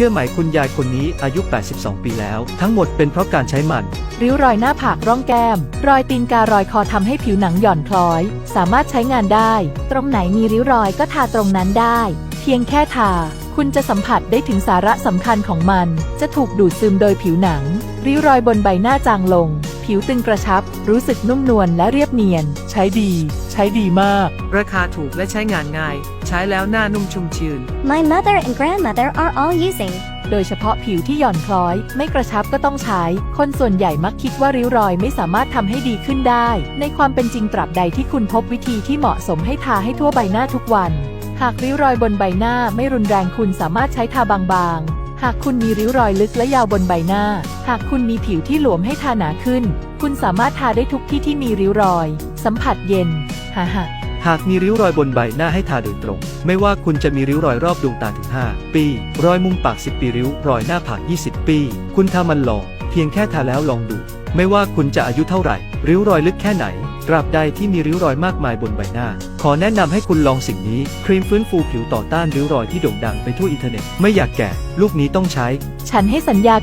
เชื่อไหมคุณยายคนนี้อายุ 82 ปีแล้ว ทั้งหมดเป็นเพราะการใช้มัน ริ้วรอยหน้าผากร่องแก้ม รอยตีนการอยคอทำให้ผิวหนังหย่อนคล้อย สามารถใช้งานได้ ตรงไหนมีริ้วรอยก็ทาตรงนั้นได้ เพียงแค่ทา คุณจะสัมผัสได้ถึงสาระสำคัญของมัน จะถูกดูดซึมโดยผิวหนัง ริ้วรอยบนใบหน้าจางลง ผิวตึงกระชับ รู้สึกนุ่มนวลและเรียบเนียน ใช้ดี ใช้ดีมาก ราคาถูกและใช้งานง่าย ใช้แล้วหน้านุ่มชุ่มชื่น My mother and grandmother are all using. โดยเฉพาะผิวที่หย่อนคล้อย ไม่กระชับก็ต้องใช้ คนส่วนใหญ่มักคิดว่าริ้วรอยไม่สามารถทำให้ดีขึ้นได้ ในความเป็นจริงตราบใดที่คุณพบวิธีที่เหมาะสมให้ทาให้ทั่วใบหน้าทุกวัน หากริ้วรอยบนใบหน้าไม่รุนแรงคุณสามารถใช้ทาบางๆ หากคุณมีริ้วรอยลึกและยาวบนใบหน้า หากคุณมีผิวที่หลวมให้ทาหนาขึ้น คุณสามารถทาได้ทุกที่ที่มีริ้วรอย สัมผัสเย็นฮ่าฮ่า หากมีริ้วรอยบนใบหน้าให้ทาโดยตรง ไม่ว่าคุณจะมีริ้วรอยรอบดวงตาถึง 5 ปี รอยมุมปาก 10 ปีริ้วรอยหน้าผาก 20 ปี คุณทามันลอง เพียงแค่ทาแล้วลองดู ไม่ว่าคุณจะอายุเท่าไหร่ ริ้วรอยลึกแค่ไหนตราบใดที่มีริ้วรอยมากมายบนใบหน้า ขอแนะนำให้คุณลองสิ่งนี้ ครีมฟื้นฟูผิวต่อต้านริ้วรอยที่โด่งดังไปทั่วอินเทอร์เน็ต ไม่อยากแก่ ลูกนี้ต้องใช้ ฉันให้สัญญา